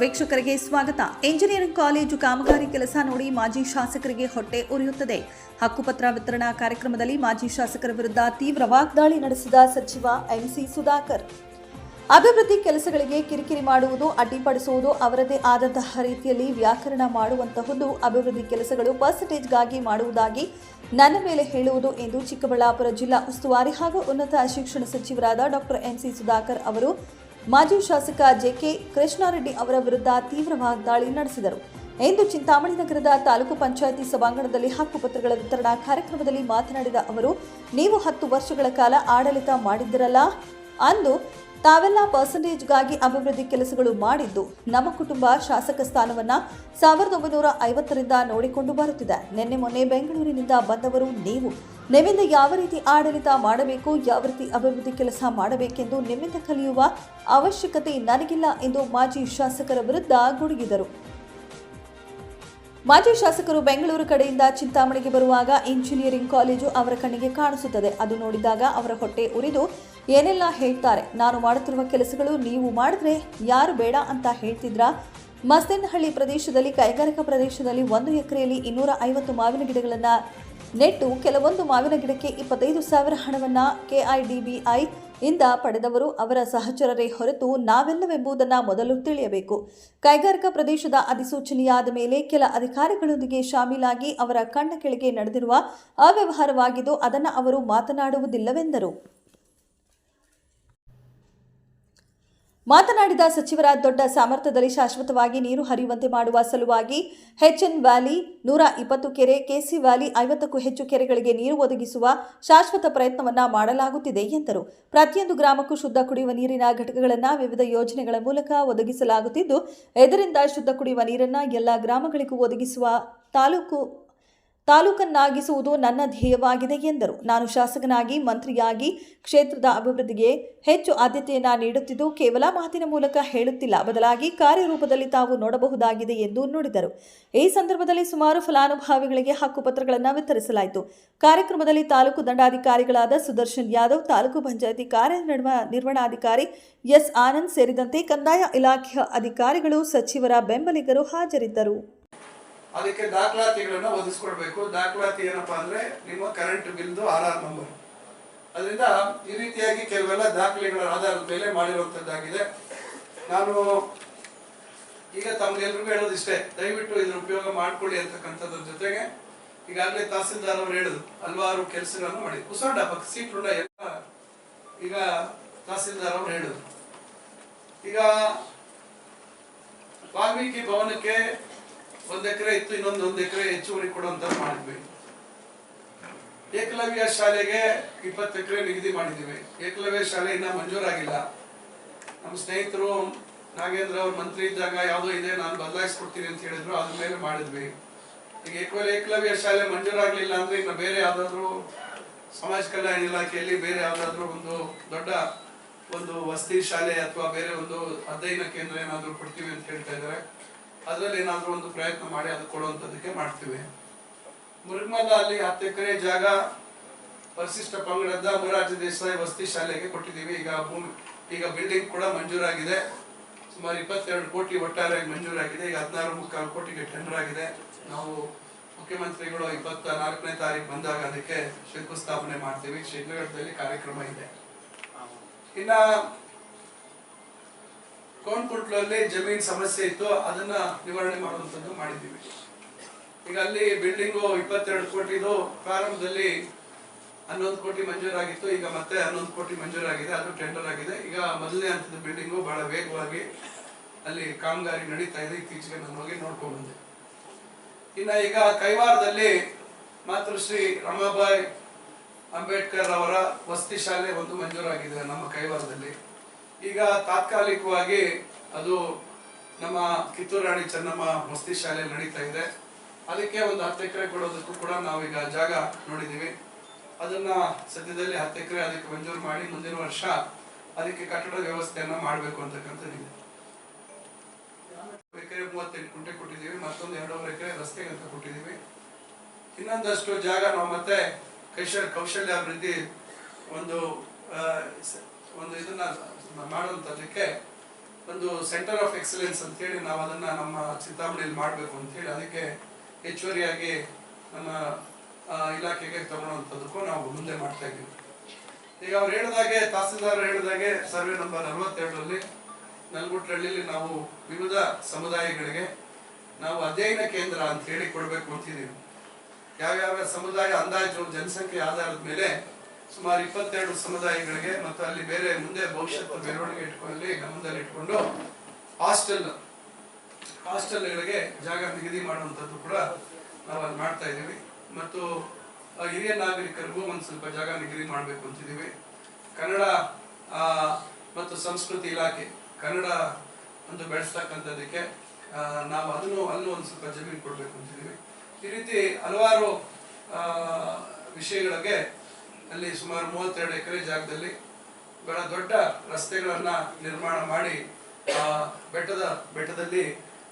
ವೀಕ್ಷಕರಿಗೆ ಸ್ವಾಗತ. Engineering college ಕಾಮಗಾರಿ ಕೆಲಸ ನೋಡಿ ಮಾಜಿ ಶಾಸಕರಿಗೆ ಹೊಟ್ಟೆ ಉರಿಯುತ್ತದೆ. ಹಕ್ಕುಪತ್ರ ವಿತರಣಾ ಕಾರ್ಯಕ್ರಮದಲ್ಲಿ ಮಾಜಿ ಶಾಸಕರ ವಿರುದ್ಧ ತೀವ್ರ ವಾಗ್ದಾಳಿ ನಡೆಸಿದ ಸಚಿವ ಎಂಸಿ ಸುಧಾಕರ್. ಅಭಿವೃದ್ಧಿ ಕೆಲಸಗಳಿಗೆ ಕಿರಿಕಿರಿ ಮಾಡುವುದು, ಅಡ್ಡಿಪಡಿಸುವುದು ಅವರದೇ ಆದಂತಹ ರೀತಿಯಲ್ಲಿ ವ್ಯಾಕರಣ ಮಾಡುವಂತಹುದು ಅಭಿವೃದ್ಧಿ ಕೆಲಸಗಳು ಪರ್ಸೆಂಟೇಜ್ಗಾಗಿ ಮಾಡುವುದಾಗಿ ನನ್ನ ಮೇಲೆ ಹೇಳುವುದು ಎಂದು ಚಿಕ್ಕಬಳ್ಳಾಪುರ ಜಿಲ್ಲಾ ಉಸ್ತುವಾರಿ ಹಾಗೂ ಉನ್ನತ ಶಿಕ್ಷಣ ಸಚಿವರಾದ ಡಾಕ್ಟರ್ ಎನ್ಸಿ ಸುಧಾಕರ್ ಅವರು ಮಾಜಿ ಶಾಸಕ ಜೆಕೆ ಕೃಷ್ಣಾರೆಡ್ಡಿ ಅವರ ವಿರುದ್ಧ ತೀವ್ರ ವಾಗ್ದಾಳಿ ನಡೆಸಿದರು. ಇಂದು ಚಿಂತಾಮಣಿ ನಗರದ ತಾಲೂಕು ಪಂಚಾಯಿತಿ ಸಭಾಂಗಣದಲ್ಲಿ ಹಕ್ಕುಪತ್ರಗಳ ವಿತರಣಾ ಕಾರ್ಯಕ್ರಮದಲ್ಲಿ ಮಾತನಾಡಿದ ಅವರು, ನೀವು ಹತ್ತು ವರ್ಷಗಳ ಕಾಲ ಆಡಳಿತ ಮಾಡಿದ್ದಿರಲ್ಲ? ಅಂದು ತಾವೆಲ್ಲ ಪರ್ಸೆಂಟೇಜ್ಗಾಗಿ ಅಭಿವೃದ್ಧಿ ಕೆಲಸಗಳು ಮಾಡಿದ್ದು, ನಮ್ಮ ಕುಟುಂಬ ಶಾಸಕ ಸ್ಥಾನವನ್ನ ಸಾವಿರದ ಒಂಬೈನೂರ ಐವತ್ತರಿಂದ ನೋಡಿಕೊಂಡು ಬರುತ್ತಿದೆ. ನಿನ್ನೆ ಮೊನ್ನೆ ಬೆಂಗಳೂರಿನಿಂದ ಬಂದವರು ನೀವು. ನಿಮ್ಮಿಂದ ಯಾವ ರೀತಿ ಆಡಳಿತ ಮಾಡಬೇಕು, ಯಾವ ರೀತಿ ಅಭಿವೃದ್ಧಿ ಕೆಲಸ ಮಾಡಬೇಕೆಂದು ನಿಮ್ಮಿಂದ ಕಲಿಯುವ ಅವಶ್ಯಕತೆ ನನಗಿಲ್ಲ ಎಂದು ಮಾಜಿ ಶಾಸಕರ ವಿರುದ್ಧ ಗುಡುಗಿದರು. ಮಾಜಿ ಶಾಸಕರು ಬೆಂಗಳೂರು ಕಡೆಯಿಂದ ಚಿಂತಾಮಣಿಗೆ ಬರುವಾಗ ಇಂಜಿನಿಯರಿಂಗ್ ಕಾಲೇಜು ಅವರ ಕಣ್ಣಿಗೆ ಕಾಣಿಸುತ್ತದೆ. ಅದು ನೋಡಿದಾಗ ಅವರ ಹೊಟ್ಟೆ ಉರಿದು, ಏನೆಲ್ಲ ಹೇಳ್ತಾರೆ? ನಾನು ಮಾಡುತ್ತಿರುವ ಕೆಲಸಗಳು ನೀವು ಮಾಡಿದ್ರೆ ಯಾರು ಬೇಡ ಅಂತ ಹೇಳ್ತಿದ್ರಾ? ಮಸ್ತೇನಹಳ್ಳಿ ಪ್ರದೇಶದಲ್ಲಿ, ಕೈಗಾರಿಕಾ ಪ್ರದೇಶದಲ್ಲಿ ಒಂದು ಎಕರೆಯಲ್ಲಿ ಇನ್ನೂರ ಐವತ್ತು ಮಾವಿನ ಗಿಡಗಳನ್ನು ನೆಟ್ಟು ಕೆಲವೊಂದು ಮಾವಿನ ಗಿಡಕ್ಕೆ ಇಪ್ಪತ್ತೈದು ಸಾವಿರ ಹಣವನ್ನು ಕೆಐಡಿಬಿಐ ಇಂದ ಪಡೆದವರು ಅವರ ಸಹಚರರೇ ಹೊರತು ನಾವೆಲ್ಲವೆಂಬುದನ್ನು ಮೊದಲು ತಿಳಿಯಬೇಕು. ಕೈಗಾರಿಕಾ ಪ್ರದೇಶದ ಅಧಿಸೂಚನೆಯಾದ ಮೇಲೆ ಕೆಲ ಅಧಿಕಾರಿಗಳೊಂದಿಗೆ ಶಾಮೀಲಾಗಿ ಅವರ ಕಣ್ಣ ಕೆಳಗೆ ನಡೆದಿರುವ ಅವ್ಯವಹಾರವಾಗಿದ್ದು ಅದನ್ನು ಅವರು ಮಾತನಾಡುವುದಿಲ್ಲವೆಂದರು. ಮಾತನಾಡಿದ ಸಚಿವರ ದೊಡ್ಡ ಸಾಮರ್ಥ್ಯದಲ್ಲಿ ಶಾಶ್ವತವಾಗಿ ನೀರು ಹರಿಯುವಂತೆ ಮಾಡುವ ಸಲುವಾಗಿ ಹೆಚ್ಎನ್ ವ್ಯಾಲಿ ನೂರ ಇಪ್ಪತ್ತು ಕೆರೆ ಕೆಸಿ ವ್ಯಾಲಿ ಐವತ್ತಕ್ಕೂ ಹೆಚ್ಚು ಕೆರೆಗಳಿಗೆ ನೀರು ಒದಗಿಸುವ ಶಾಶ್ವತ ಪ್ರಯತ್ನವನ್ನು ಮಾಡಲಾಗುತ್ತಿದೆ ಎಂದರು. ಪ್ರತಿಯೊಂದು ಗ್ರಾಮಕ್ಕೂ ಶುದ್ಧ ಕುಡಿಯುವ ನೀರಿನ ಘಟಕಗಳನ್ನು ವಿವಿಧ ಯೋಜನೆಗಳ ಮೂಲಕ ಒದಗಿಸಲಾಗುತ್ತಿದ್ದು, ಇದರಿಂದ ಶುದ್ಧ ಕುಡಿಯುವ ನೀರನ್ನು ಎಲ್ಲ ಗ್ರಾಮಗಳಿಗೂ ಒದಗಿಸುವ ತಾಲೂಕು ತಾಲೂಕನ್ನಾಗಿಸುವುದು ನನ್ನ ಧ್ಯೇಯವಾಗಿದೆ ಎಂದರು. ನಾನು ಶಾಸಕನಾಗಿ, ಮಂತ್ರಿಯಾಗಿ ಕ್ಷೇತ್ರದ ಅಭಿವೃದ್ಧಿಗೆ ಹೆಚ್ಚು ಆದ್ಯತೆಯನ್ನು ನೀಡುತ್ತಿದ್ದು ಕೇವಲ ಮಾತಿನ ಮೂಲಕ ಹೇಳುತ್ತಿಲ್ಲ. ಬದಲಾಗಿ ಕಾರ್ಯರೂಪದಲ್ಲಿ ತಾವು ನೋಡಬಹುದಾಗಿದೆ ಎಂದು ನುಡಿದರು. ಈ ಸಂದರ್ಭದಲ್ಲಿ ಸುಮಾರು ಫಲಾನುಭವಿಗಳಿಗೆ ಹಕ್ಕುಪತ್ರಗಳನ್ನು ವಿತರಿಸಲಾಯಿತು. ಕಾರ್ಯಕ್ರಮದಲ್ಲಿ ತಾಲೂಕು ದಂಡಾಧಿಕಾರಿಗಳಾದ ಸುದರ್ಶನ್ ಯಾದವ್, ತಾಲೂಕು ಪಂಚಾಯತಿ ಕಾರ್ಯನಿರ್ವಹಣಾಧಿಕಾರಿ ನಿರ್ವಹಣಾಧಿಕಾರಿ ಎಸ್ ಆನಂದ್ ಸೇರಿದಂತೆ ಕಂದಾಯ ಇಲಾಖೆಯ ಅಧಿಕಾರಿಗಳು, ಸಚಿವರ ಬೆಂಬಲಿಗರು ಹಾಜರಿದ್ದರು. ಅದಕ್ಕೆ ದಾಖಲಾತಿಗಳನ್ನು ಒದಗಿಸ್ಕೊಡ್ಬೇಕು. ದಾಖಲಾತಿ ಏನಪ್ಪಾ ಅಂದ್ರೆ ನಿಮ್ಮ ಕರೆಂಟ್ ಬಿಲ್ದು ಆಧಾರ್ ನಂಬರ್ ಅದರಿಂದ ಈ ರೀತಿಯಾಗಿ ಕೆಲವೆಲ್ಲ ದಾಖಲೆಗಳ ಆಧಾರದ ಮೇಲೆ ಮಾಡಿರುವಂತದ್ದಾಗಿದೆ. ನಾನು ಈಗ ತಮ್ಗೆಲ್ರಿಗೂ ಹೇಳೋದಿಷ್ಟೇ ದಯವಿಟ್ಟು ಇದ್ರ ಉಪಯೋಗ ಮಾಡ್ಕೊಳ್ಳಿ ಅಂತಕ್ಕಂಥದ್ರ ಜೊತೆಗೆ ಈಗಾಗಲೇ ತಹಸೀಲ್ದಾರ್ ಅವರು ಹೇಳುದು ಹಲವಾರು ಕೆಲಸಗಳನ್ನು ಮಾಡಿ. ಕುಸಂಡ ಸೀಟ್ ರೂಢ ಎಲ್ಲ ಈಗ ತಹಸೀಲ್ದಾರ್ ಅವರು ಹೇಳುದು ಈಗ ವಾಲ್ಮೀಕಿ ಭವನಕ್ಕೆ ಒಂದ್ ಎಕರೆ ಇತ್ತು, ಇನ್ನೊಂದು ಒಂದು ಎಕರೆ ಹೆಚ್ಚುವರಿ ಕೊಡುವಂತ ಮಾಡಿದ್ವಿ. ಏಕಲವ್ಯ ಶಾಲೆಗೆ ಇಪ್ಪತ್ತು ಎಕರೆ ನಿಗದಿ ಮಾಡಿದ್ದೀವಿ. ಏಕಲವ್ಯ ಶಾಲೆ ಇನ್ನ ಮಂಜೂರಾಗಿಲ್ಲ. ನಮ್ಮ ಸ್ನೇಹಿತರು ನಾಗೇಂದ್ರ ಅವ್ರ ಮಂತ್ರಿ ಇದ್ದಾಗ ಯಾವುದೋ ಇದೆ, ನಾನು ಬದಲಾಯಿಸ್ಕೊಡ್ತೀನಿ ಅಂತ ಹೇಳಿದ್ರು, ಅದ್ರ ಮೇಲೆ ಮಾಡಿದ್ವಿ. ಈಗ ಏಕಲವ್ಯ ಏಕಲವ್ಯ ಶಾಲೆ ಮಂಜೂರಾಗ್ಲಿಲ್ಲ ಅಂದ್ರೆ ಇನ್ನು ಬೇರೆ ಯಾವ್ದಾದ್ರು ಸಮಾಜ ಕಲ್ಯಾಣ ಇಲಾಖೆಯಲ್ಲಿ ಬೇರೆ ಯಾವ್ದಾದ್ರು ಒಂದು ದೊಡ್ಡ ಒಂದು ವಸತಿ ಶಾಲೆ ಅಥವಾ ಬೇರೆ ಒಂದು ಅಧ್ಯಯನ ಕೇಂದ್ರ ಏನಾದ್ರು ಕೊಡ್ತೀವಿ ಅಂತ ಹೇಳ್ತಾ ಇದ್ದಾರೆ. ಅದ್ರಲ್ಲಿ ಏನಾದರೂ ಒಂದು ಪ್ರಯತ್ನ ಮಾಡಿ ಅದು ಕೊಡುವಂಥದ್ದಕ್ಕೆ ಮಾಡ್ತೀವಿ. ಮುರುಗಮಲ್ಲ ಅಲ್ಲಿ ಹತ್ತು ಎಕರೆ ಜಾಗ ಪರಿಶಿಷ್ಟ ಪಂಗಡದ ಮುರಾಜ ದೇಸಾಯಿ ವಸತಿ ಶಾಲೆಗೆ ಕೊಟ್ಟಿದ್ದೀವಿ. ಈಗ ಭೂಮಿ ಈಗ ಬಿಲ್ಡಿಂಗ್ ಕೂಡ ಮಂಜೂರಾಗಿದೆ. ಸುಮಾರು ಇಪ್ಪತ್ತೆರಡು ಕೋಟಿ ಒಟ್ಟಾರೆ ಮಂಜೂರಾಗಿದೆ. ಈಗ ಹದಿನಾರು ಮುಕ್ಕಾಲು ಕೋಟಿಗೆ ಟೆಂಡರ್ ಆಗಿದೆ. ನಾವು ಮುಖ್ಯಮಂತ್ರಿಗಳು ಇಪ್ಪತ್ತ ನಾಲ್ಕನೇ ತಾರೀಕು ಬಂದಾಗ ಅದಕ್ಕೆ ಶಂಕುಸ್ಥಾಪನೆ ಮಾಡ್ತೀವಿ. ಶೀಘ್ರದಲ್ಲಿ ಕಾರ್ಯಕ್ರಮ ಇದೆ. ಇನ್ನ ಕೋನ್ಕುಟ್ಲಲ್ಲಿ ಜಮೀನ್ ಸಮಸ್ಯೆ ಇತ್ತು, ಅದನ್ನ ನಿವಾರಣೆ ಮಾಡುವಂತದ್ದು ಮಾಡಿದ್ದೀವಿ. ಈಗ ಅಲ್ಲಿ ಬಿಲ್ಡಿಂಗು ಇಪ್ಪತ್ತೆರಡು ಕೋಟಿದು, ಪ್ರಾರಂಭದಲ್ಲಿ ಹನ್ನೊಂದು ಕೋಟಿ ಮಂಜೂರಾಗಿತ್ತು, ಈಗ ಮತ್ತೆ ಹನ್ನೊಂದು ಕೋಟಿ ಮಂಜೂರಾಗಿದೆ, ಅದು ಟೆಂಡರ್ ಆಗಿದೆ. ಈಗ ಮೊದಲನೇ ಹಂತದ ಬಿಲ್ಡಿಂಗು ಬಹಳ ವೇಗವಾಗಿ ಅಲ್ಲಿ ಕಾಮಗಾರಿ ನಡೀತಾ ಇದೆ, ಇತ್ತೀಚೆಗೆ ನಾನು ಹೋಗಿ ನೋಡ್ಕೊಂಡು ಬಂದೆ. ಇನ್ನು ಈಗ ಕೈವಾರದಲ್ಲಿ ಮಾತೃಶ್ರೀ ರಮಾಬಾಯಿ ಅಂಬೇಡ್ಕರ್ ಅವರ ವಸತಿ ಶಾಲೆ ಒಂದು ಮಂಜೂರಾಗಿದೆ ನಮ್ಮ ಕೈವಾರದಲ್ಲಿ. ಈಗ ತಾತ್ಕಾಲಿಕವಾಗಿ ಅದು ನಮ್ಮ ಕಿತ್ತೂರು ರಾಣಿ ಚೆನ್ನಮ್ಮ ವಸತಿ ಶಾಲೆ ನಡೀತಾ ಇದೆ. ಅದಕ್ಕೆ ಒಂದು ಹತ್ತು ಎಕರೆ ಕೊಡೋದಕ್ಕೂ ಕೂಡ ನಾವೀಗ ಜಾಗ ನೋಡಿದ್ದೀವಿ. ಅದನ್ನ ಸದ್ಯದಲ್ಲಿ ಹತ್ತು ಎಕರೆ ಅದಕ್ಕೆ ಮಂಜೂರು ಮಾಡಿ ಮುಂದಿನ ವರ್ಷ ಅದಕ್ಕೆ ಕಟ್ಟಡ ವ್ಯವಸ್ಥೆಯನ್ನು ಮಾಡಬೇಕು ಅಂತಕ್ಕಂಥದ್ದಿದೆ ಎಕರೆ ಮೂವತ್ತೆಂಟು ಕುಂಟೆ ಕೊಟ್ಟಿದ್ದೀವಿ. ಮತ್ತೊಂದು ಎರಡೂವರೆ ಎಕರೆ ರಸ್ತೆಗೆ ಅಂತ ಕೊಟ್ಟಿದ್ದೀವಿ. ಇನ್ನೊಂದಷ್ಟು ಜಾಗ ನಾವು ಮತ್ತೆ ಕೈಶ ಕೌಶಲ್ಯ ಅಭಿವೃದ್ಧಿ ಒಂದು ಒಂದು ಇದನ್ನ ಮಾಡುವಂಥದ್ದಕ್ಕೆ ಒಂದು ಸೆಂಟರ್ ಆಫ್ ಎಕ್ಸಲೆನ್ಸ್ ಅಂತೇಳಿ ನಾವು ಅದನ್ನ ನಮ್ಮ ಚಿಂತಾಮಣಿಯಲ್ಲಿ ಮಾಡಬೇಕು ಅಂತೇಳಿ ಅದಕ್ಕೆ ಹೆಚ್ಚುವರಿಯಾಗಿ ನಮ್ಮ ಇಲಾಖೆಗೆ ತಗೊಳ್ಳುವಂಥದ್ದಕ್ಕೂ ನಾವು ಮುಂದೆ ಮಾಡ್ತಾ ಇದ್ದೀವಿ. ಈಗ ಅವ್ರು ಹೇಳಿದಾಗೆ ತಹಸೀಲ್ದಾರ್ ಹೇಳಿದಾಗೆ ಸರ್ವೆ ನಂಬರ್ ಅರವತ್ತೆರಡರಲ್ಲಿ ನಲ್ಗುಟ್ಟಹಳ್ಳಿಯಲ್ಲಿ ನಾವು ವಿವಿಧ ಸಮುದಾಯಗಳಿಗೆ ನಾವು ಅಧ್ಯಯನ ಕೇಂದ್ರ ಅಂತ ಹೇಳಿ ಕೊಡಬೇಕು ಅಂತಿದ್ದೀವಿ. ಯಾವ್ಯಾವ ಸಮುದಾಯ ಅಂದಾಜು, ಜನಸಂಖ್ಯೆ ಆಧಾರದ ಮೇಲೆ ಸುಮಾರು ಇಪ್ಪತ್ತೆರಡು ಸಮುದಾಯಗಳಿಗೆ ಮತ್ತು ಅಲ್ಲಿ ಬೇರೆ ಮುಂದೆ ಭವಿಷ್ಯದ ಮೆರವಣಿಗೆ ಇಟ್ಕೊಳ್ಳಿ ಗಮನದಲ್ಲಿ ಇಟ್ಕೊಂಡು ಹಾಸ್ಟೆಲ್ ಹಾಸ್ಟೆಲ್ಗಳಿಗೆ ಜಾಗ ನಿಗದಿ ಮಾಡುವಂಥದ್ದು ಕೂಡ ನಾವು ಅಲ್ಲಿ ಮಾಡ್ತಾ ಇದ್ದೀವಿ. ಮತ್ತು ಹಿರಿಯ ನಾಗರಿಕರಿಗೂ ಒಂದು ಸ್ವಲ್ಪ ಜಾಗ ನಿಗದಿ ಮಾಡಬೇಕು ಅಂತಿದ್ದೀವಿ. ಕನ್ನಡ ಮತ್ತು ಸಂಸ್ಕೃತಿ ಇಲಾಖೆ, ಕನ್ನಡ ಒಂದು ಬೆಳೆಸ್ತಕ್ಕಂಥದ್ದಕ್ಕೆ ನಾವು ಅದನ್ನು, ಅಲ್ಲೂ ಒಂದು ಸ್ವಲ್ಪ ಜಮೀನು ಕೊಡಬೇಕು ಅಂತಿದ್ದೀವಿ. ಈ ರೀತಿ ಹಲವಾರು ವಿಷಯಗಳಿಗೆ ಅಲ್ಲಿ ಸುಮಾರು ಮೂವತ್ತೆರಡು ಎಕರೆ ಜಾಗದಲ್ಲಿ ಬಹಳ ದೊಡ್ಡ ರಸ್ತೆಗಳನ್ನು ನಿರ್ಮಾಣ ಮಾಡಿ, ಆ, ಬೆಟ್ಟದ, ಬೆಟ್ಟದಲ್ಲಿ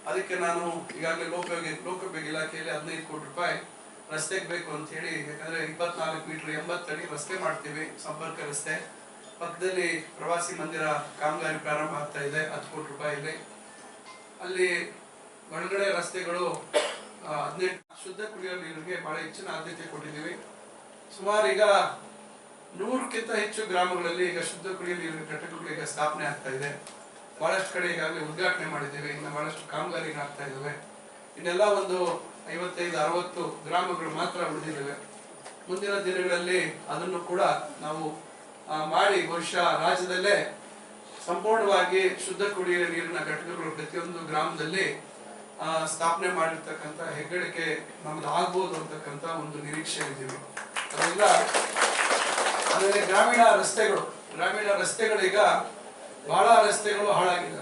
ಅದಕ್ಕೆ ನಾನು ಈಗಾಗಲೇ ಲೋಕೋಪಯೋಗಿ ಲೋಕೋಪಯೋಗಿ ಇಲಾಖೆಯಲ್ಲಿ ಹದಿನೈದು ಕೋಟಿ ರೂಪಾಯಿ ರಸ್ತೆಗೆ ಬೇಕು ಅಂತ ಹೇಳಿ, ಯಾಕಂದ್ರೆ ಇಪ್ಪತ್ನಾಲ್ಕು ಮೀಟರ್ ಎಂಬತ್ತಡಿ ರಸ್ತೆ ಮಾಡ್ತೀವಿ, ಸಂಪರ್ಕ ರಸ್ತೆ. ಪಕ್ಕದಲ್ಲಿ ಪ್ರವಾಸಿ ಮಂದಿರ ಕಾಮಗಾರಿ ಪ್ರಾರಂಭ ಆಗ್ತಾ ಇದೆ, ಹತ್ತು ಕೋಟಿ ರೂಪಾಯಿಲಿ ಅಲ್ಲಿ ಒಳಗಡೆ ರಸ್ತೆಗಳು ಹದಿನೆಂಟು ಶುದ್ಧ ಕುಡಿಯೋ ನೀರಿಗೆ ಬಹಳ ಹೆಚ್ಚಿನ ಆದ್ಯತೆ ಕೊಟ್ಟಿದ್ದೀವಿ. ಸುಮಾರು ಈಗ ನೂರಕ್ಕಿಂತ ಹೆಚ್ಚು ಗ್ರಾಮಗಳಲ್ಲಿ ಈಗ ಶುದ್ಧ ಕುಡಿಯುವ ನೀರಿನ ಘಟಕಗಳು ಈಗ ಸ್ಥಾಪನೆ ಆಗ್ತಾ ಇದೆ. ಬಹಳಷ್ಟು ಕಡೆ ಈಗಾಗಲೇ ಉದ್ಘಾಟನೆ ಮಾಡಿದ್ದೇವೆ. ಇನ್ನು ಬಹಳಷ್ಟು ಕಾಮಗಾರಿಗಳಾಗ್ತಾ ಇದ್ದಾವೆ. ಇನ್ನೆಲ್ಲ ಒಂದು ಐವತ್ತೈದು, ಅರವತ್ತು ಗ್ರಾಮಗಳು ಮಾತ್ರ ಉಳಿದಿದ್ದಾವೆ. ಮುಂದಿನ ದಿನಗಳಲ್ಲಿ ಅದನ್ನು ಕೂಡ ನಾವು ಮಾಡಿ ಬಹುಶಃ ರಾಜ್ಯದಲ್ಲೇ ಸಂಪೂರ್ಣವಾಗಿ ಶುದ್ಧ ಕುಡಿಯುವ ನೀರಿನ ಘಟಕಗಳು ಪ್ರತಿಯೊಂದು ಗ್ರಾಮದಲ್ಲಿ ಸ್ಥಾಪನೆ ಮಾಡಿರ್ತಕ್ಕಂಥ ಹೆಗ್ಗಳಿಕೆ ನಮ್ದು ಆಗ್ಬೋದು ಅಂತಕ್ಕಂಥ ಒಂದು ನಿರೀಕ್ಷೆ ಇದ್ದೀವಿ ಅದರಿಂದ ಆಮೇಲೆ ಗ್ರಾಮೀಣ ರಸ್ತೆಗಳು, ಗ್ರಾಮೀಣ ರಸ್ತೆಗಳೀಗ ಬಹಳ ರಸ್ತೆಗಳು ಹಾಳಾಗಿದೆ.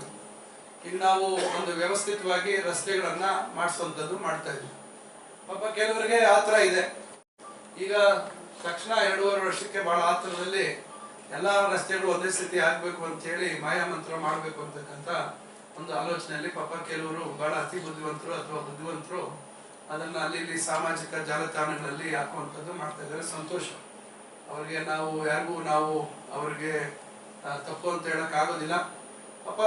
ಈಗ ನಾವು ಒಂದು ವ್ಯವಸ್ಥಿತವಾಗಿ ರಸ್ತೆಗಳನ್ನು ಮಾಡಿಸುವಂಥದ್ದು ಮಾಡ್ತಾ ಇದ್ದೀವಿ. ಪಾಪ ಕೆಲವರಿಗೆ ಆತರ ಇದೆ. ಈಗ ತಕ್ಷಣ ಎರಡೂವರೆ ವರ್ಷಕ್ಕೆ ಬಹಳ ಆತರದಲ್ಲಿ ಎಲ್ಲಾ ರಸ್ತೆಗಳು ಒಂದೇ ಸ್ಥಿತಿ ಆಗಬೇಕು ಅಂತ ಹೇಳಿ ಮಾಯಾಮಂತ್ರ ಮಾಡಬೇಕು ಅಂತಕ್ಕಂಥ ಒಂದು ಆಲೋಚನೆಯಲ್ಲಿ ಪಾಪ ಕೆಲವರು ಬಹಳ ಅತಿ ಬುದ್ಧಿವಂತರು ಅಥವಾ ಬುದ್ಧಿವಂತರು ಅದನ್ನ ಅಲ್ಲಿ ಸಾಮಾಜಿಕ ಜಾಲತಾಣಗಳಲ್ಲಿ ಹಾಕುವಂಥದ್ದು ಮಾಡ್ತಾ ಇದ್ದಾರೆ. ಸಂತೋಷ. ಅವರಿಗೆ ನಾವು, ಯಾರಿಗೂ ನಾವು ಅವ್ರಿಗೆ ತಪ್ಪು ಅಂತ ಹೇಳಕ್ ಆಗೋದಿಲ್ಲ. ಪಾಪ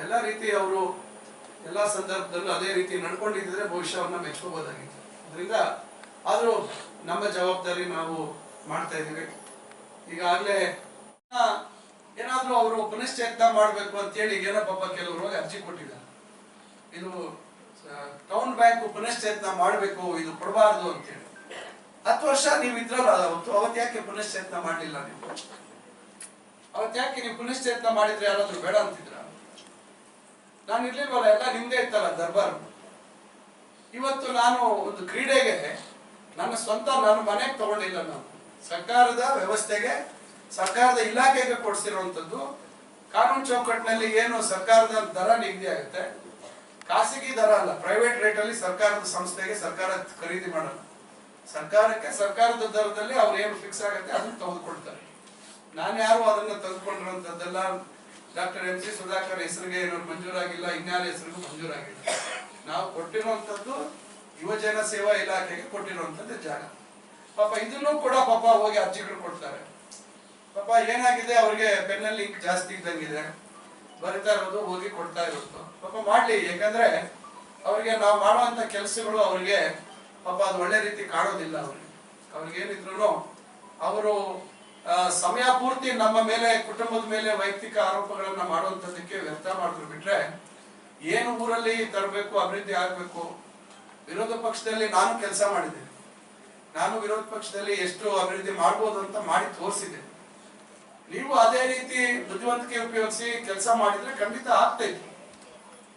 ಎಲ್ಲ ರೀತಿ ಅವರು ಎಲ್ಲಾ ಸಂದರ್ಭದಲ್ಲೂ ಅದೇ ರೀತಿ ನಡ್ಕೊಂಡಿದ್ರೆ ಭವಿಷ್ಯವನ್ನು ಅವ್ರನ್ನ ಮೆಚ್ಕೋಬಹುದಾಗಿತ್ತು. ಅದರಿಂದ ಆದರೂ ನಮ್ಮ ಜವಾಬ್ದಾರಿ ನಾವು ಮಾಡ್ತಾ ಇದೀವಿ ಈಗಾಗಲೇ ಏನಾದರೂ ಅವರು ಪುನಶ್ಚೇತನ ಮಾಡಬೇಕು ಅಂತ ಹೇಳಿ ಏನೋ ಪಾಪ ಕೆಲವರು ಅರ್ಜಿ ಕೊಟ್ಟಿದ್ದಾರೆ. ಇದು ಟೌನ್ ಬ್ಯಾಂಕ್ ಪುನಶ್ಚೇತನ ಮಾಡಬೇಕು, ಇದು ಕೊಡಬಾರದು ಅಂತ ಹೇಳಿ ಹತ್ತು ವರ್ಷ ನೀವು ಇದ್ರಲ್ಲ, ಅವತ್ತು ಯಾಕೆ ಪುನಶ್ಚೇತನ ಮಾಡಲಿಲ್ಲ ನೀವು? ಅವತ್ತು ಯಾಕೆ ನೀವು ಪುನಶ್ಚೇತನ ಮಾಡಿದ್ರೆ ಯಾರಾದ್ರೂ ಬೇಡ ಅಂತಿದ್ರ? ನಾನು ಇರ್ಲಿಲ್ವಲ್ಲ, ಎಲ್ಲ ನಿಮ್ದೇ ಇತ್ತಲ್ಲ ದರ್ಬಾರ್. ಇವತ್ತು ನಾನು ಒಂದು ಕ್ರೀಡೆಗೆ, ನನ್ನ ಸ್ವಂತ ನಾನು ಮನೆಗೆ ತಗೊಂಡಿಲ್ಲ ನಾನು. ಸರ್ಕಾರದ ವ್ಯವಸ್ಥೆಗೆ, ಸರ್ಕಾರದ ಇಲಾಖೆಗೆ ಕೊಡಿಸಿರುವಂತದ್ದು ಕಾನೂನು ಚೌಕಟ್ಟಿನಲ್ಲಿ ಏನು ಸರ್ಕಾರದ ದರ ನಿಗದಿ ಆಗುತ್ತೆ? ಖಾಸಗಿ ದರ ಅಲ್ಲ ಪ್ರೈವೇಟ್ ರೇಟ್ ಅಲ್ಲಿ ಸರ್ಕಾರದ ಸಂಸ್ಥೆಗೆ ಸರ್ಕಾರ ಖರೀದಿ ಮಾಡಲ್ಲ. ಸರ್ಕಾರಕ್ಕೆ ಸರ್ಕಾರದ ದರದಲ್ಲಿ ಅವ್ರು ಏನು ಫಿಕ್ಸ್ ಆಗುತ್ತೆ ಅದನ್ನ ತೆಗೆದುಕೊಳ್ತಾರೆ. ನಾನು ಯಾರು ಅದನ್ನ ತೆಗೆದುಕೊಂಡಿರುವಂತದ್ದೆಲ್ಲ ಡಾಕ್ಟರ್ ಎಂ ಸಿ ಸುಧಾಕರ್ ಹೆಸರಿಗೆ ಏನೋ ಮಂಜೂರಾಗಿಲ್ಲ, ಇನ್ಯಾರ ಹೆಸರಿಗೂ ಮಂಜೂರಾಗಿಲ್ಲ. ನಾವು ಕೊಟ್ಟಿರುವಂತದ್ದು ಯುವಜನ ಸೇವಾ ಇಲಾಖೆಗೆ ಕೊಟ್ಟಿರುವಂತದ್ದು ಜಾಗ. ಪಾಪ ಇದನ್ನು ಕೂಡ ಪಾಪ ಹೋಗಿ ಅರ್ಜಿಗಳು ಕೊಡ್ತಾರೆ. ಪಾಪ ಏನಾಗಿದೆ, ಅವ್ರಿಗೆ ಪೆನ್ನಲ್ಲಿ ಜಾಸ್ತಿ ಇದ್ದಂಗಿದೆ. ಬರಿತಾ ಇರೋದು ಹೋಗಿ ಕೊಡ್ತಾ ಇರೋದು. ಪಾಪ ಮಾಡ್ಲಿ, ಯಾಕಂದ್ರೆ ಅವ್ರಿಗೆ ನಾವು ಮಾಡುವಂತ ಕೆಲಸಗಳು ಅವ್ರಿಗೆ ಪಾಪ ಅದು ಒಳ್ಳೆ ರೀತಿ ಕಾಣೋದಿಲ್ಲ ಅವ್ರಿಗೆ. ಅವ್ರಿಗೆ ಏನಿದ್ರು ಅವರು ಸಮಯ ಪೂರ್ತಿ ನಮ್ಮ ಮೇಲೆ, ಕುಟುಂಬದ ಮೇಲೆ ವೈಯಕ್ತಿಕ ಆರೋಪಗಳನ್ನ ಮಾಡುವಂತದಕ್ಕೆ ವ್ಯರ್ಥ ಮಾಡಿದ್ರು ಬಿಟ್ರೆ ಏನು ಊರಲ್ಲಿ ತರಬೇಕು, ಅಭಿವೃದ್ಧಿ ಆಗ್ಬೇಕು? ವಿರೋಧ ಪಕ್ಷದಲ್ಲಿ ನಾನು ಕೆಲಸ ಮಾಡಿದ್ದೇನೆ. ನಾನು ವಿರೋಧ ಪಕ್ಷದಲ್ಲಿ ಎಷ್ಟು ಅಭಿವೃದ್ಧಿ ಮಾಡ್ಬೋದು ಅಂತ ಮಾಡಿ ತೋರಿಸಿದ್ದೆ ನೀವು ಅದೇ ರೀತಿ ಬುದ್ಧಿವಂತಿಕೆ ಉಪಯೋಗಿಸಿ ಕೆಲಸ ಮಾಡಿದ್ರೆ ಖಂಡಿತ ಆಗ್ತೈತಿ.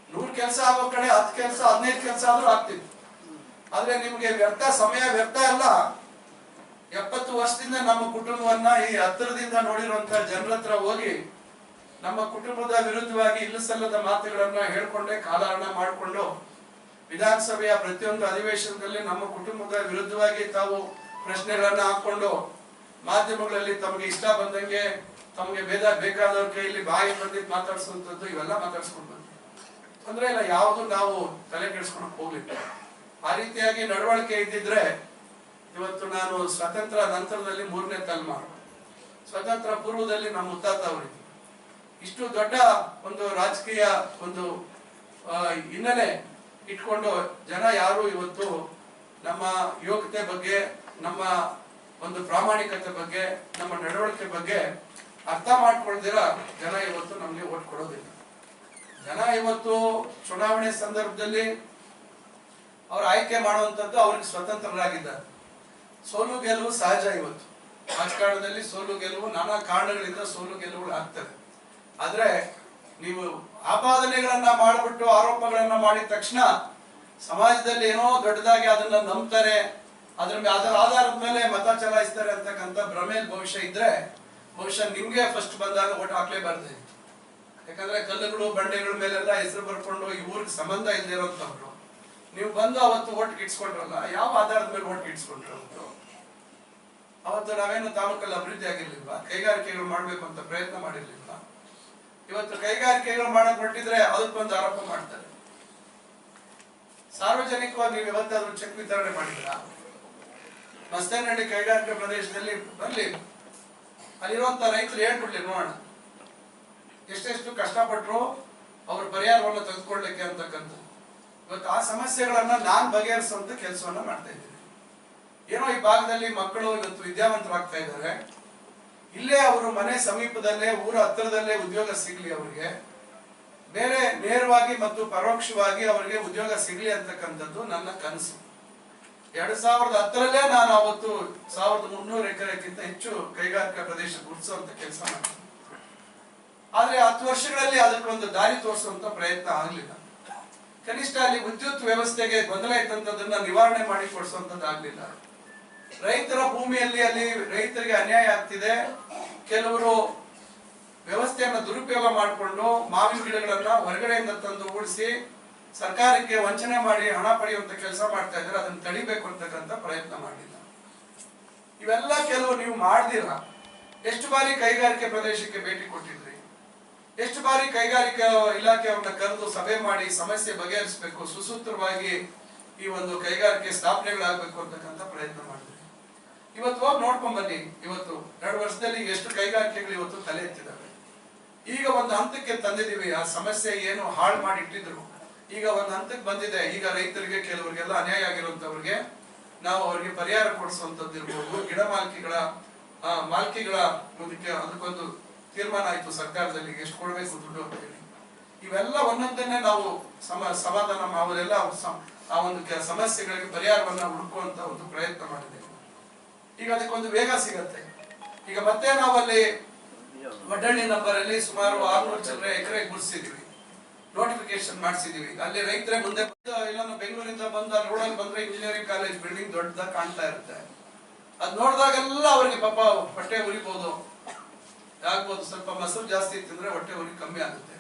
ನೂರ್ ಕೆಲಸ ಆಗೋ ಕಡೆ ಹತ್ತು ಕೆಲಸ, ಹದಿನೈದು ಕೆಲಸ ಆದ್ರೂ ಆಗ್ತಿತ್ತು ಆದ್ರೆ ನಿಮ್ಗೆ ವ್ಯರ್ಥ, ಸಮಯ ವ್ಯರ್ಥ ಅಲ್ಲ. ಎಪ್ಪತ್ತು ವರ್ಷದಿಂದ ನಮ್ಮ ಕುಟುಂಬವನ್ನ ಈ ಹತ್ತಿರದಿಂದ ನೋಡಿರುವಂತ ಜನರ ಹತ್ರ ಹೋಗಿ ನಮ್ಮ ಕುಟುಂಬದ ವಿರುದ್ಧವಾಗಿ ಇಲ್ಲಸಲ್ಲದ ಮಾತುಗಳನ್ನ ಹೇಳ್ಕೊಂಡೆ, ಕಾಲಹರಣ ಮಾಡಿಕೊಂಡು ವಿಧಾನಸಭೆಯ ಪ್ರತಿಯೊಂದು ಅಧಿವೇಶನದಲ್ಲಿ ನಮ್ಮ ಕುಟುಂಬದ ವಿರುದ್ಧವಾಗಿ ತಾವು ಪ್ರಶ್ನೆಗಳನ್ನ ಹಾಕೊಂಡು ಮಾಧ್ಯಮಗಳಲ್ಲಿ ತಮಗೆ ಇಷ್ಟ ಬಂದಂಗೆ ತಮಗೆ ಭೇದ ಬೇಕಾದವ್ರ ಕೈಯಲ್ಲಿ ಬಾಯಿ ಬಂದಿದ್ದು ಮಾತಾಡಿಸುವಂತದ್ದು ಇವೆಲ್ಲ ಮಾತಾಡಿಸ್ಕೊಂಡು ಬಂದ್ವಿ. ತೊಂದರೆ ಇಲ್ಲ, ಯಾವುದು ನಾವು ತಲೆ ಕೆಡಿಸ್ಕೊಂಡು ಹೋಗ್ಲಿಲ್ಲ. ಆ ರೀತಿಯಾಗಿ ನಡವಳಿಕೆ ಇದ್ದಿದ್ರೆ ಇವತ್ತು ನಾನು ಸ್ವತಂತ್ರ ನಂತರದಲ್ಲಿ ಮೂರನೇ ತಲೆಮಾರು. ಸ್ವತಂತ್ರ ಪೂರ್ವದಲ್ಲಿ ನಮ್ಮ ಮುತ್ತಾತ ಅವರಿದ್ರು ಇಷ್ಟು ದೊಡ್ಡ ಒಂದು ರಾಜಕೀಯ ಒಂದು ಹಿನ್ನೆಲೆ ಇಟ್ಕೊಂಡು ಜನ ಯಾರು ಇವತ್ತು ನಮ್ಮ ಯೋಗ್ಯತೆ ಬಗ್ಗೆ ನಮ್ಮ ಒಂದು ಪ್ರಾಮಾಣಿಕತೆ ಬಗ್ಗೆ, ನಮ್ಮ ನಡವಳಿಕೆ ಬಗ್ಗೆ ಅರ್ಥ ಮಾಡ್ಕೊಳ್ದಿರ ಜನ ಇವತ್ತು ನಮ್ಗೆ ಓಟ್ ಕೊಡೋದಿಲ್ಲ. ಜನ ಇವತ್ತು ಚುನಾವಣೆ ಸಂದರ್ಭದಲ್ಲಿ ಅವ್ರ ಆಯ್ಕೆ ಮಾಡುವಂತದ್ದು ಅವ್ರಿಗೆ ಸ್ವತಂತ್ರರಾಗಿದ್ದಾರೆ. ಸೋಲು ಗೆಲುವು ಸಹಜ ಇವತ್ತು. ರಾಜಕಾರಣದಲ್ಲಿ ಸೋಲು ಗೆಲುವು, ನಾನಾ ಕಾರಣಗಳಿಂದ ಸೋಲು ಗೆಲುವುಗಳು ಆಗ್ತದೆ ಆದ್ರೆ ನೀವು ಆಪಾದನೆಗಳನ್ನ ಮಾಡಿಬಿಟ್ಟು ಆರೋಪಗಳನ್ನ ಮಾಡಿದ ತಕ್ಷಣ ಸಮಾಜದಲ್ಲಿ ಏನೋ ದೊಡ್ಡದಾಗಿ ಅದನ್ನ ನಂಬ್ತಾರೆ ಅದ್ರ ಅದರ ಆಧಾರದ ಮೇಲೆ ಮತ ಚಲಾಯಿಸ್ತಾರೆ ಅಂತಕ್ಕಂಥ ಭ್ರಮೆ ಭವಿಷ್ಯ ಇದ್ರೆ ಬಹುಶಃ ನಿಮ್ಗೆ ಫಸ್ಟ್ ಬಂದಾಗ ಓಟ್ ಹಾಕ್ಲೇಬಾರ್ದು. ಯಾಕಂದ್ರೆ ಕಲ್ಲುಗಳು, ಬಂಡೆಗಳ ಮೇಲೆಲ್ಲ ಹೆಸರು ಬರ್ಕೊಂಡು ಈ ಊರಿಗೆ ಸಂಬಂಧ ಇಲ್ದಿರೋಂಥವ್ರು ನೀವು ಬಂದು ಅವತ್ತು ಓಟ್ ಇಟ್ಸ್ಕೊಂಡ್ರಲ್ಲ ಯಾವ ಆಧಾರದ ಮೇಲೆ ಓಟ್ ಇಟ್ಸ್ಕೊಂಡ್ರು ಅವತ್ತು ನಾವೇನು ತಾಲೂಕಲ್ಲಿ ಅಭಿವೃದ್ಧಿ ಆಗಿರ್ಲಿಲ್ವಾ? ಕೈಗಾರಿಕೆಗಳು ಮಾಡ್ಬೇಕು ಅಂತ ಪ್ರಯತ್ನ ಮಾಡಿರ್ಲಿಲ್ವಾ? ಇವತ್ತು ಕೈಗಾರಿಕೆಗಳು ಮಾಡಕ್ ಹೊರಟಿದ್ರೆ ಅದಕ್ಕೊಂದು ಆರೋಪ ಮಾಡ್ತಾರೆ. ಸಾರ್ವಜನಿಕವಾಗಿ ನೀವು ಯಾವತ್ತಾದ್ರೂ ಚೆಕ್ ವಿತರಣೆ ಮಾಡಿದ್ರ? ಮಸ್ತೇನಹಳ್ಳಿ ಕೈಗಾರಿಕಾ ಪ್ರದೇಶದಲ್ಲಿ ಬರ್ಲಿ. ಅಲ್ಲಿರುವಂತ ರೈತರು ಹೇಳ್ಬಿಡ್ಲಿ ನೋಡೋಣ. ಎಷ್ಟೆಷ್ಟು ಕಷ್ಟಪಟ್ಟರು ಅವ್ರ ಪರಿಹಾರವನ್ನು ತೆಗೆದುಕೊಳ್ಳಿಕ್ಕೆ ಅಂತಕ್ಕಂಥದ್ದು. ಇವತ್ತು ಆ ಸಮಸ್ಯೆಗಳನ್ನ ನಾನು ಬಗೆಹರಿಸುವಂತ ಕೆಲಸವನ್ನ ಮಾಡ್ತಾ ಇದ್ದೀನಿ. ಏನೋ ಈ ಭಾಗದಲ್ಲಿ ಮಕ್ಕಳು ಇವತ್ತು ವಿದ್ಯಾವಂತರಾಗ್ತಾ ಇದ್ದಾರೆ. ಇಲ್ಲೇ ಅವರು ಮನೆ ಸಮೀಪದಲ್ಲೇ, ಊರ ಹತ್ತಿರದಲ್ಲೇ ಉದ್ಯೋಗ ಸಿಗ್ಲಿ ಅವರಿಗೆ. ಬೇರೆ ನೇರವಾಗಿ ಮತ್ತು ಪರೋಕ್ಷವಾಗಿ ಅವರಿಗೆ ಉದ್ಯೋಗ ಸಿಗ್ಲಿ ಅಂತಕ್ಕಂಥದ್ದು ನನ್ನ ಕನಸು. ಎರಡ್ ಸಾವಿರದ ಹತ್ತರಲ್ಲೇ ನಾನು ಅವತ್ತು ಸಾವಿರದ ಮುನ್ನೂರು ಎಕರೆಕ್ಕಿಂತ ಹೆಚ್ಚು ಕೈಗಾರಿಕಾ ಪ್ರದೇಶ ಗುರುತಿಸುವಂತ ಕೆಲಸ ಮಾಡಿದೆ. ಆದ್ರೆ ಹತ್ತು ವರ್ಷಗಳಲ್ಲಿ ಅದಕ್ಕೊಂದು ದಾರಿ ತೋರಿಸುವಂತ ಪ್ರಯತ್ನ ಆಗ್ಲಿಲ್ಲ. ಕನಿಷ್ಠ ಅಲ್ಲಿ ವಿದ್ಯುತ್ ವ್ಯವಸ್ಥೆಗೆ ಗೊಂದಲ ಇದ್ದಂಥದ್ದನ್ನ ನಿವಾರಣೆ ಮಾಡಿ ಕೊಡಿಸುವಂತದ್ದು ಆಗ್ಲಿಲ್ಲ. ರೈತರ ಭೂಮಿಯಲ್ಲಿ ಅಲ್ಲಿ ರೈತರಿಗೆ ಅನ್ಯಾಯ ಆಗ್ತಿದೆ. ಕೆಲವರು ವ್ಯವಸ್ಥೆಯನ್ನ ದುರುಪಯೋಗ ಮಾಡಿಕೊಂಡು ಮಾವಿನ ಗಿಡಗಳನ್ನ ಹೊರಗಡೆಯಿಂದ ತಂದು ಉಳಿಸಿ ಸರ್ಕಾರಕ್ಕೆ ವಂಚನೆ ಮಾಡಿ ಹಣ ಪಡೆಯುವಂತ ಕೆಲಸ ಮಾಡ್ತಾ ಇದ್ದಾರೆ, ಅದನ್ನ ತಡಿಬೇಕು ಅಂತಕ್ಕಂಥ ಪ್ರಯತ್ನ ಮಾಡಿಲ್ಲ. ಇವೆಲ್ಲ ಕೆಲವು ನೀವು ಮಾಡ್ದಿರ. ಎಷ್ಟು ಬಾರಿ ಕೈಗಾರಿಕೆ ಪ್ರದೇಶಕ್ಕೆ ಭೇಟಿ ಕೊಟ್ಟಿದ್ರಿ? ಎಷ್ಟು ಬಾರಿ ಕೈಗಾರಿಕಾ ಇಲಾಖೆಯವ್ರನ್ನ ಕರೆದು ಸಭೆ ಮಾಡಿ ಸಮಸ್ಯೆ ಬಗೆಹರಿಸಬೇಕು, ಸುಸೂತ್ರವಾಗಿ ಈ ಒಂದು ಕೈಗಾರಿಕೆ ಸ್ಥಾಪನೆಗಳಾಗಬೇಕು ಅಂತಕ್ಕಂಥ ಪ್ರಯತ್ನ ಮಾಡಿದ್ರಿ. ಇವತ್ತು ಹೋಗಿ ನೋಡ್ಕೊಂಡ್ ಬನ್ನಿ. ಇವತ್ತು ಎರಡು ವರ್ಷದಲ್ಲಿ ಎಷ್ಟು ಕೈಗಾರಿಕೆಗಳು ಇವತ್ತು ತಲೆ ಎತ್ತಿದ್ದಾವೆ ಈಗ ಒಂದು ಹಂತಕ್ಕೆ ತಂದಿದ್ದೀವಿ. ಆ ಸಮಸ್ಯೆ ಏನು ಹಾಳು ಮಾಡಿ ಇಟ್ಟಿದ್ರು. ಈಗ ಒಂದು ಹಂತಕ್ಕೆ ಬಂದಿದೆ. ಈಗ ರೈತರಿಗೆ ಕೆಲವರಿಗೆಲ್ಲ ಅನ್ಯಾಯ ಆಗಿರುವಂತವ್ರಿಗೆ ನಾವು ಅವರಿಗೆ ಪರಿಹಾರ ಕೊಡಿಸುವಂತದ್ದು ಇರ್ಬೋದು. ಗಿಡ ಮಾಲ್ಕಿಗಳ ಮಾಲ್ಕಿಗಳ ಅದಕ್ಕೆ ಅದಕ್ಕೊಂದು ತೀರ್ಮಾನ ಆಯ್ತು ಸರ್ಕಾರದಲ್ಲಿ. ಎಷ್ಟು ಕೊಡಬೇಕು ದುಡ್ಡು ಅಂತ ಹೇಳಿ. ಇವೆಲ್ಲ ಒಂದೊಂದನ್ನೇ ನಾವು ಸಮ, ಸಮಾಧಾನ ಅವರೆಲ್ಲ ಆ ಒಂದು ಸಮಸ್ಯೆಗಳಿಗೆ ಪರಿಹಾರವನ್ನ ಹುಡುಕುವಂತ ಒಂದು ಪ್ರಯತ್ನ ಮಾಡಿದೆ. ಈಗ ಅದಕ್ಕೊಂದು ವೇಗ ಸಿಗತ್ತೆ. ಈಗ ಮತ್ತೆ ನಾವಲ್ಲಿ ಒಡ್ಡಳ್ಳಿ ನಂಬರ್ ಅಲ್ಲಿ ಸುಮಾರು ಆರ್ನೂರು ಚಿಲ್ಲರೆ ಎಕರೆ ಗುರ್ಸಿದೀವಿ ನೋಟಿಫಿಕೇಶನ್ ಮಾಡಿಸಿದೀವಿ. ಅಲ್ಲಿ ರೈತರೇ ಮುಂದೆ ಇಲ್ಲಾಂದ್ರೆ ಬೆಂಗಳೂರಿಂದ ಬಂದು ರೋಡಲ್ಲಿ ಬಂದ್ರೆ ಇಂಜಿನಿಯರಿಂಗ್ ಕಾಲೇಜ್ ಬಿಲ್ಡಿಂಗ್ ದೊಡ್ಡದಾಗಿ ಕಾಣ್ತಾ ಇರುತ್ತೆ. ಅದ್ ನೋಡಿದಾಗೆಲ್ಲ ಅವ್ರಿಗೆ ಪಾಪ ಹೊಟ್ಟೆ ಉರಿಬಹುದು ಆಗ್ಬೋದು. ಸ್ವಲ್ಪ ಮೊಸರು ಜಾಸ್ತಿ ತಿಂದ್ರೆ ಹೊಟ್ಟೆ ಉರಿ ಕಮ್ಮಿ ಆಗುತ್ತೆ.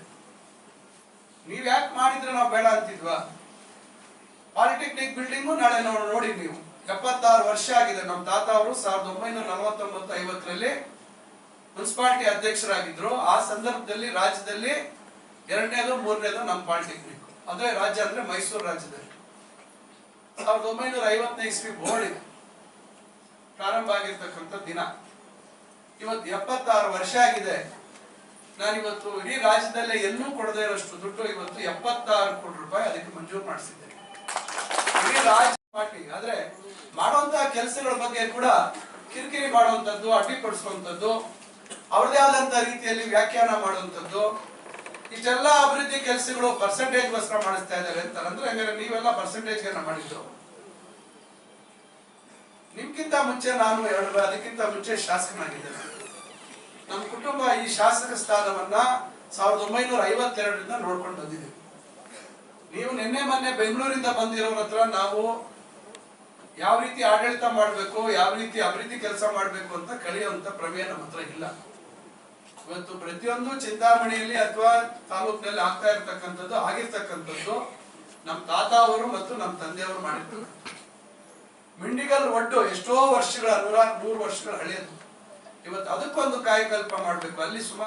ನೀವ್ ಯಾಕೆ ಮಾಡಿದ್ರೆ ನಾವು ಬೇಡ ಅಂತಿದ್ವಾ? ಪಾಲಿಟೆಕ್ನಿಕ್ ಬಿಲ್ಡಿಂಗು ನಾಳೆ ನೋಡಿ ನೀವು. ಎಪ್ಪತ್ತಾರು ವರ್ಷ ಆಗಿದೆ. ನಮ್ಮ ತಾತ ಅವರು ಸಾವಿರದ ಒಂಬೈನೂರ ನಲವತ್ತೊಂಬತ್ತು ಐವತ್ತರಲ್ಲಿ ಮುನ್ಸಿಪಾಲಿಟಿ ಅಧ್ಯಕ್ಷರಾಗಿದ್ರು. ಆ ಸಂದರ್ಭದಲ್ಲಿ ರಾಜ್ಯದಲ್ಲಿ ಎರಡನೇದು, ಮೂರನೇದು ನಮ್ಮ ಪಾಲಿಟೆಕ್ನಿಕ್ ಅದೇ ರಾಜ್ಯ ಅಂದ್ರೆ ಮೈಸೂರು ರಾಜ್ಯದಲ್ಲಿ. ಸಾವಿರದ ಒಂಬೈನೂರ ಐವತ್ತನೇ ಇಸ್ವಿ ಬೋರ್ಡ್ ಪ್ರಾರಂಭ ಆಗಿರ್ತಕ್ಕಂಥ ದಿನ. ಇವತ್ತು ಎಪ್ಪತ್ತಾರು ವರ್ಷ ಆಗಿದೆ. ನಾನಿವತ್ತು ಇಡೀ ರಾಜ್ಯದಲ್ಲೇ ಎಲ್ಲೂ ಕೊಡದೇ ಇರೋಷ್ಟು ದುಡ್ಡು ಇವತ್ತು ಎಪ್ಪತ್ತಾರು ಕೋಟಿ ರೂಪಾಯಿ ಅದಕ್ಕೆ ಮಂಜೂರು ಮಾಡಿಸಿದ್ದೇನೆ. ಇಡೀ ರಾಜ್ಯ ಪಾರ್ಟಿ. ಆದ್ರೆ ಮಾಡುವಂತಹ ಕೆಲಸಗಳ ಬಗ್ಗೆ ಕೂಡ ಕಿರಿಕಿರಿ ಮಾಡುವಂತದ್ದು ಅಡ್ಡಿಪಡಿಸುವಂತದ್ದು ಅವ್ರದೇ ಆದಂತಹ ರೀತಿಯಲ್ಲಿ ವ್ಯಾಖ್ಯಾನ ಮಾಡುವಂತದ್ದು ಇಷ್ಟೆಲ್ಲ ಅಭಿವೃದ್ಧಿ ಕೆಲಸಗಳು ಪರ್ಸೆಂಟೇಜ್ ಗೋಸ್ಕರ ಮಾಡಿಸ್ತಾ ಇದ್ದಾರೆ ಅಂತ ಅಂದ್ರೆ, ಹಂಗಾರೆ ನೀವೆಲ್ಲ ಪರ್ಸೆಂಟೇಜ್ ಮಾಡಿದ್ರು ನಿಮ್ಗಿಂತ ಮುಂಚೆ ನಾನು ಎರಡು ಅದಕ್ಕಿಂತ ಮುಂಚೆ ಶಾಸಕನಾಗಿದ್ದೇನೆ. ನಮ್ಮ ಕುಟುಂಬ ಈ ಶಾಸಕ ಸ್ಥಾನವನ್ನ ಸಾವಿರದ ಒಂಬೈನೂರ ಐವತ್ತೆರಡರಿಂದ ನೋಡ್ಕೊಂಡು ಬಂದಿದ್ದೀವಿ ನೀವು ನಿನ್ನೆ ಮೊನ್ನೆ ಬೆಂಗಳೂರಿಂದ ಬಂದಿರೋರ ಹತ್ರ ನಾವು ಯಾವ ರೀತಿ ಆಡಳಿತ ಮಾಡಬೇಕು, ಯಾವ ರೀತಿ ಅಭಿವೃದ್ಧಿ ಕೆಲಸ ಮಾಡಬೇಕು ಅಂತ ಕಲಿಯುವಂತ ಪ್ರಮೇಯ ನಮ್ಮ ಹತ್ರ ಇಲ್ಲ. ಇವತ್ತು ಪ್ರತಿಯೊಂದು ಚಿಂತಾಮಣಿಯಲ್ಲಿ ಅಥವಾ ತಾಲೂಕಿನಲ್ಲಿ ಆಗ್ತಾ ಇರ್ತಕ್ಕಂಥದ್ದು, ಆಗಿರ್ತಕ್ಕಂಥದ್ದು ನಮ್ಮ ತಾತ ಅವರು ಮತ್ತು ನಮ್ಮ ತಂದೆಯವರು ಮಾಡಿದ್ರು ಮಿಂಡಿಗಲ್ ಒಡ್ಡು ಎಷ್ಟೋ ವರ್ಷಗಳ, ನೂರ ನೂರು ವರ್ಷಗಳ ಹಳೆಯದು. ಇವತ್ತು ಅದಕ್ಕೊಂದು ಕಾಯಕಲ್ಪ ಮಾಡಬೇಕು. ಅಲ್ಲಿ ಸುಮಾರು